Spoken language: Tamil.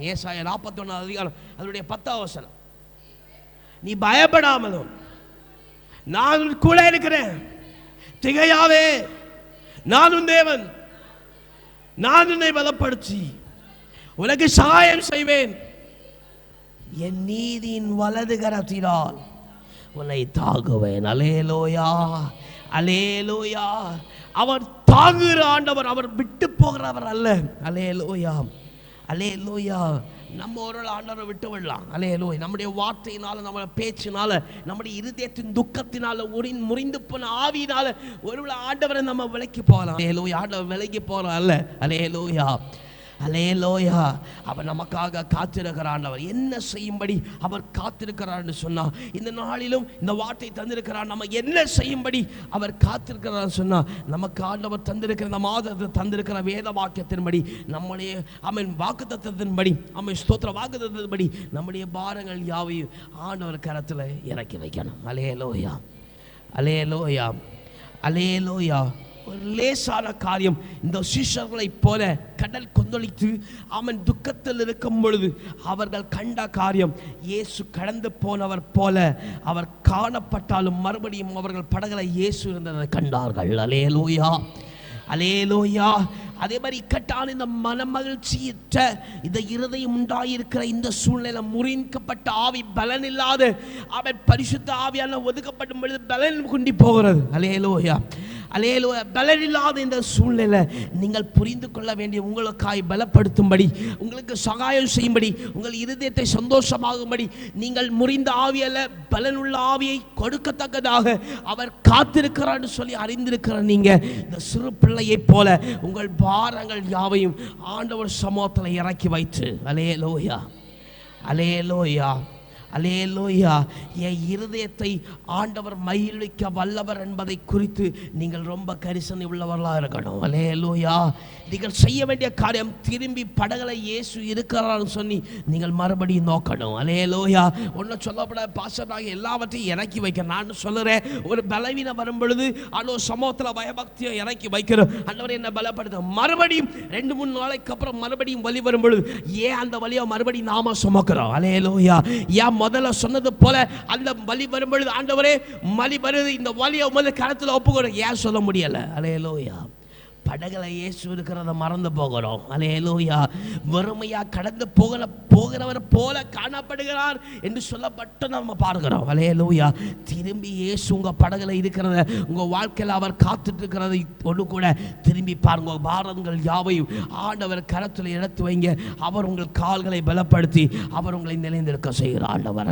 ஏசாய நாற்பத்தி ஒன்றாவது அதிகாரம் அதனுடைய பத்தாம் வசனம். நீ பயப்படாமலும் நான் கூட இருக்கிறேன். திகையாவே நான் தேவன். நான் உன்னை பலப்படுத்தி உனக்கு சகாயம் செய்வேன். என் நீதியின் வலது கரத்தினால் உன்னை தாங்குவேன் அலேலோயா அலேலோயா அவர் தாங்குகிற ஆண்டவர் அவர் விட்டு போகிறவர் அல்ல. அலேலோயா அலேலோயா நம்ம ஒரு ஆண்டவரை விட்டு விடலாம். அலேலோய் நம்முடைய வார்த்தையினால நம்ம பேச்சினால நம்முடைய இருதயத்தின் துக்கத்தினால உரி முறிந்து போன ஆவியினால ஒருவேளை ஆண்டவரை நம்ம விலைக்கு போகலாம். அலேலோய் ஆண்டவர் விலைக்கு போகிறோம் அல்ல அலே லோயா அவர் நமக்காக காத்திருக்கிறான் அவர் என்ன செய்யும்படி அவர் காத்திருக்கிறார்னு சொன்னா இந்த நாளிலும் இந்த வார்த்தை தந்திருக்கிறார். நம்ம என்ன செய்யும்படி அவர் காத்திருக்கிறார் சொன்னா நமக்கு ஆண்டவர் தந்திருக்கிற இந்த மாதத்தை தந்திருக்கிற வேத வாக்கியத்தின்படி நம்முடைய அவன் வாக்குத்தத்தின்படி அவன் ஸ்தோத்திர வாக்குத்தத்தின்படி நம்முடைய பாரங்கள் யாவையும் ஆண்டவர் கரத்தில் இறக்கி வைக்கணும். அலேலோயா. அலே லோயா ஒரு லேசான காரியம். இந்த சிஷ்யர்களைப் போல கடல் கொந்தளித்து அவன் துக்கத்தில் இருக்கும் பொழுது அவர்கள் கண்ட காரியம் இயேசு கடந்து போனவர் போல அவர் காணப்பட்டாலும் மறுபடியும் அவர்கள் படகளை இயேசு இருந்ததை கண்டார்கள். அலேலூயா அலேலோயா அதே மாதிரி இக்கட்டான இந்த மனமகிழ்ச்சியற்ற இந்த இருதயம் உண்டாயிருக்கிற இந்த சூழ்நிலை முறிக்கப்பட்ட ஆவி பலன் இல்லாத அவன் பரிசுத்த ஆவியான ஒதுக்கப்படும் பொழுது பலன் குண்டி போகிறது. அலேலோயா அலேலோயா பலன் இல்லாத இந்த சூழ்நிலை. நீங்கள் புரிந்து கொள்ள வேண்டிய உங்களுக்காய் பலப்படுத்தும்படி உங்களுக்கு சகாயம் செய்யும்படி உங்கள் இருதயத்தை சந்தோஷமாகும்படி நீங்கள் முறிந்த ஆவியல்ல பலனுள்ள ஆவியை கொடுக்கத்தக்கதாக அவர் காத்திருக்கிறான்னு சொல்லி அறிந்திருக்கிற நீங்க இந்த சிறு பிள்ளையைப் போல உங்கள் பாரங்கள் யாவையும் ஆண்டவர் சமூகத்தில் இறக்கி வைத்து. அலையலோயா. அலையலோயா. அலேலோயா என் இருதயத்தை ஆண்டவர் மயிலிக்க வல்லவர் என்பதை குறித்து நீங்கள் ரொம்ப கரிசனை உள்ளவர்களாக இருக்கணும். அலேலோயா நீங்கள் செய்ய வேண்டிய காரியம் திரும்பி படகளை இயேசு இருக்கிறான்னு சொல்லி நீங்கள் மறுபடியும் நோக்கணும். அலேலோயா ஒன்றும் சொல்லப்பட பாசனாக எல்லாவற்றையும் இறக்கி வைக்க நான் சொல்லுறேன் ஒரு பலவீனம் வரும் பொழுது அவ்வளோ சமூகத்தில் பயபக்தியை இறக்கி வைக்கிறோம். அந்தவரை என்ன பலப்படுத்த. மறுபடியும் ரெண்டு மூணு நாளைக்கு அப்புறம் மறுபடியும் வலி வரும் பொழுது ஏன் அந்த வலியை மறுபடியும் நாம சுமக்கிறோம்? அலேலோயா ஏன் முதல்ல சொன்னது போல அந்த வலி வரும்பொழுது ஆண்டவரே வலி வருது. இந்த வலியை முதல்ல கரத்தில் ஒப்புக்கணும் ஏன் சொல்ல முடியல? அலையலோயா. படகுல இயேசு இருக்கிறத மறந்து போகிறோம். அலேலூயா வறுமையா கடந்து போகிற போகிறவர் போல காணப்படுகிறார் என்று சொல்லப்பட்டு நம்ம பார்க்கிறோம். அலேலூயா திரும்பி இயேசு உங்க படகுல இருக்கிறத உங்க வாழ்க்கையில் அவர் காத்துட்டு இருக்கிறதை ஒன்று கூட திரும்பி பாருங்க. பாரங்கள் யாவையும் ஆண்டவர் கரத்தில் எடுத்து வைங்க. அவர் உங்கள் கால்களை பலப்படுத்தி அவர் உங்களை நிலைந்திருக்க செய்கிறார். ஆண்டவர்